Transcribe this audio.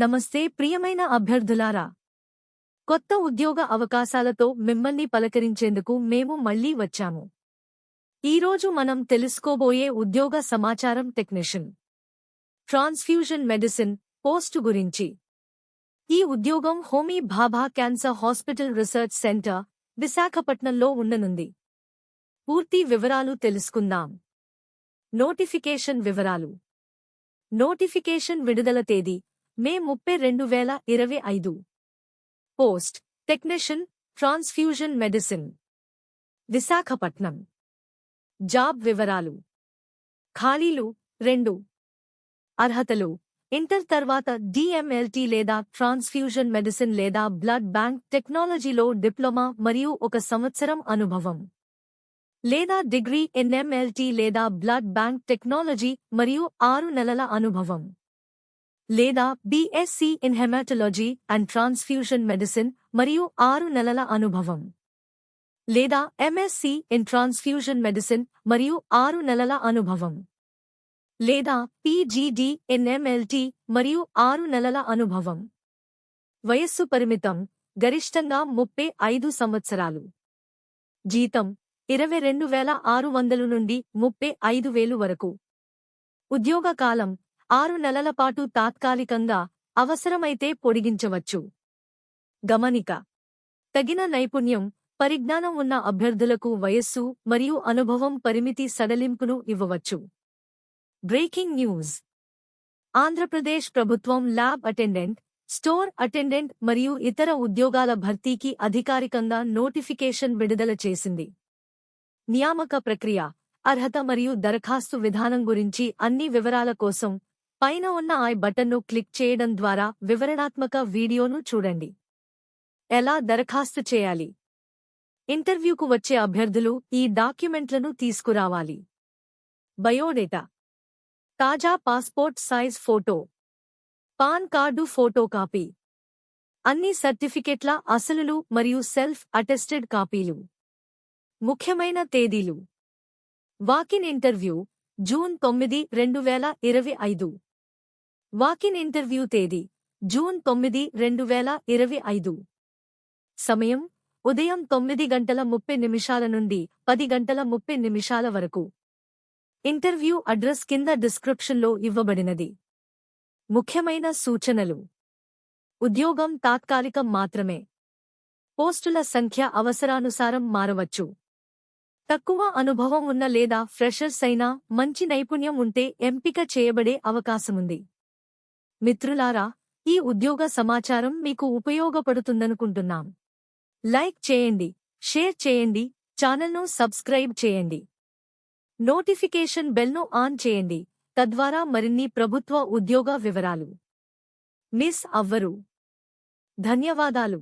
నమస్తే ప్రియమైన అభ్యర్థులారా. కొత్త ఉద్యోగ అవకాశాలతో మిమ్మల్ని పలకరించేందుకు మేము మళ్ళీ వచ్చాము. ఈరోజు మనం తెలుసుకోబోయే ఉద్యోగ సమాచారం టెక్నీషియన్. ట్రాన్స్ఫ్యూజన్ మెడిసిన్ పోస్టు గురించి. ఈ ఉద్యోగం Homi Bhabha cancer hospital research centre విశాఖపట్నంలో ఉండనుంది. పూర్తి వివరాలు తెలుసుకుందాం. నోటిఫికేషన్ వివరాలు. నోటిఫికేషన్ విడుదల తేదీ మే ముప్పై రెండు వేల ఇరవై ఐదు. Post technician transfusion medicine. Visakhapatnam. Job వివరాలు. ఖాళీలు రెండు. అర్హతలు. ఇంటర్ తర్వాత డిఎంఎల్టీ లేదా ట్రాన్స్ఫ్యూజన్ మెడిసిన్ లేదా బ్లడ్ బ్యాంక్ టెక్నాలజీలో డిప్లొమా మరియు ఒక సంవత్సరం అనుభవం. లేదా డిగ్రీ ఎన్ఎంఎల్టీ లేదా బ్లడ్ బ్యాంక్ టెక్నాలజీ మరియు ఆరు నెలల అనుభవం. లేదా BSc in hematology and transfusion medicine మరియు ఆరు నెలల అనుభవం. లేదా ఎంఎస్సీ ఇన్ ట్రాన్స్ఫ్యూషన్ మెడిసిన్ మరియు ఆరు నెలల అనుభవం. లేదా పీజీడీ ఎన్ఎంఎల్టీ మరియు ఆరు నెలల అనుభవం. వయస్సు పరిమితం గరిష్టంగా ముప్పై ఐదు సంవత్సరాలు. జీతం ఇరవై రెండు వేల ఆరు వందలు నుండి ముప్పై ఐదు వేలు వరకు. ఉద్యోగ కాలం ఆరు నెలల పాటు తాత్కాలికంగా అవసరమైతే పొడిగించవచ్చు. గమనిక. తగిన నైపుణ్యం పరిజ్ఞానం ఉన్న అభ్యర్థులకు వయస్సు మరియు అనుభవం పరిమితి సడలింపును ఇవ్వవచ్చు. Breaking news. ఆంధ్రప్రదేశ్ ప్రభుత్వం ల్యాబ్ అటెండెంట్ స్టోర్ అటెండెంట్ మరియు ఇతర ఉద్యోగాల భర్తీకి అధికారికంగా నోటిఫికేషన్ విడుదల చేసింది. నియామక ప్రక్రియ అర్హత మరియు దరఖాస్తు విధానం గురించి అన్ని వివరాల కోసం పైన ఉన్న ఐ బటన్ను క్లిక్ చేయడం ద్వారా వివరణాత్మక వీడియోను చూడండి. ఎలా దరఖాస్తు చేయాలి? ఇంటర్వ్యూకు వచ్చే అభ్యర్థులు ఈ డాక్యుమెంట్లను తీసుకురావాలి. బయోడేటా. తాజా passport size photo. PAN card photo copy. అన్ని సర్టిఫికెట్ల అసలులు మరియు సెల్ఫ్ అటెస్టెడ్ కాపీలు. ముఖ్యమైన తేదీలు. వాకిన్ ఇంటర్వ్యూ జూన్ తొమ్మిది రెండు వేల ఇరవై ఐదు. వాకిన్ ఇంటర్వ్యూ తేదీ జూన్ తొమ్మిది రెండు వేల ఇరవై ఐదు. సమయం ఉదయం తొమ్మిది గంటల ముప్పై నిమిషాల నుండి పది గంటల ముప్పై నిమిషాల వరకు. ఇంటర్వ్యూ అడ్రస్ కింద డిస్క్రిప్షన్లో ఇవ్వబడినది. ముఖ్యమైన సూచనలు. ఉద్యోగం తాత్కాలికం మాత్రమే. పోస్టుల సంఖ్య అవసరానుసారం మారవచ్చు. తక్కువ అనుభవం ఉన్న లేదా ఫ్రెషర్స్ అయినా మంచి నైపుణ్యం ఉంటే ఎంపిక చేయబడే అవకాశముంది. మిత్రులారా ఈ ఉద్యోగ సమాచారం మీకు ఉపయోగపడుతుందనుకుంటున్నాం. లైక్ చేయండి షేర్ చేయండి ఛానల్ను సబ్స్క్రైబ్ చేయండి. నోటిఫికేషన్ బెల్ను ఆన్ చేయండి తద్వారా మరిన్ని ప్రభుత్వ ఉద్యోగ వివరాలు. మిస్ అవ్వరు. ధన్యవాదాలు.